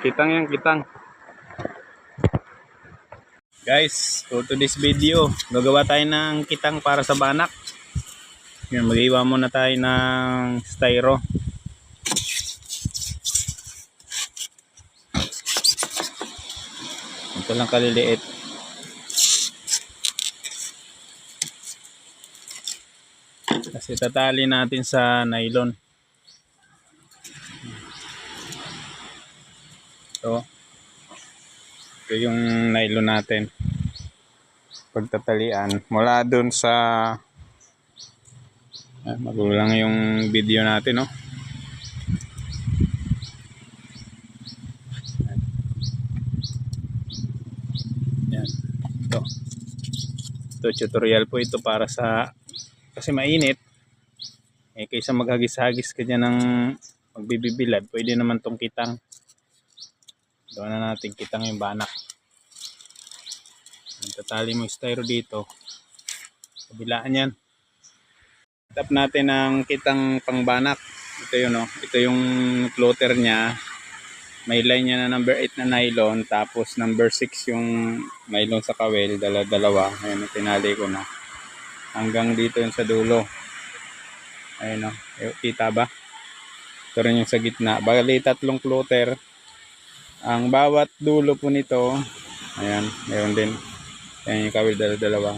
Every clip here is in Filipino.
Kitang yan, kitang. Guys, go to this video. Gagawa tayo ng kitang para sa banak. Yan, mag-iwa muna tayo ng styro. Ito lang kaliliit. Kasi tatali natin sa nylon. Ito. Ito yung nylon natin. Pagtatalian. Mula dun sa Ah, magulang yung video natin, no? Yan. Ito. Ito, tutorial po ito para sa kasi mainit. Eh, kaysa maghagis-hagis ka dyan ng magbibibilad, pwede naman tong kitang. Doon na natin kitang yung banak. Tatali mo yung styro dito. Kabilaan yan. Tap natin ang kitang pangbanak. Ito yun, no? Ito yung floater niya. May line niya na number 8 na nylon. Tapos number 6 yung nylon sa kawel. Dala dalawa. Ayan, tinali ko na. Hanggang dito yung sa dulo. Ayun, no? Eh, Kita ba? Ito rin yung sa gitna. Bali, tatlong floater. Ang bawat dulo po nito, ayan, meron din. Ayan yung kawil dala dalawa.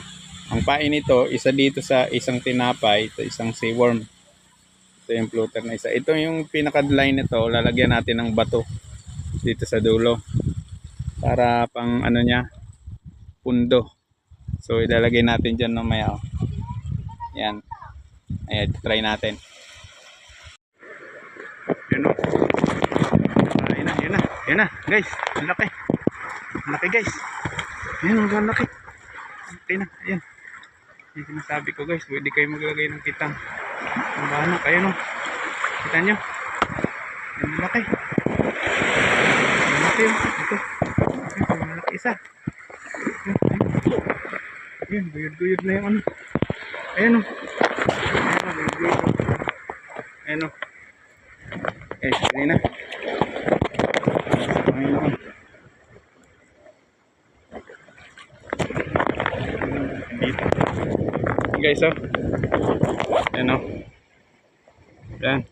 Ang pain nito, isa dito sa isang tinapay, ito isang seaworm. Ito yung floater na isa. Ito yung pinaka-line nito, lalagyan natin ng bato dito sa dulo. Para pang ano niya, pundo. So ilalagay natin dyan mamaya. Oh. Yan. Ayan, try natin. Yun o. Ah, yun na, yun na. Guys. Ang laki. Ang laki, guys. Ayan, ang laki. Okay na, ayan. Yung sinasabi ko guys, pwede kayo maglagay ng kitang. Ang banak, ayun o. Kita nyo? Ang laki. Ang laki yun. Ito. Ito, ang laki isa. Ayun, guyod-guyod na yung ano. Ayun o. Ayun o, guyod-guyod o. Ayun o. Eh, sini na. Ayun o. Guys oh. Ayan oh. Ayan.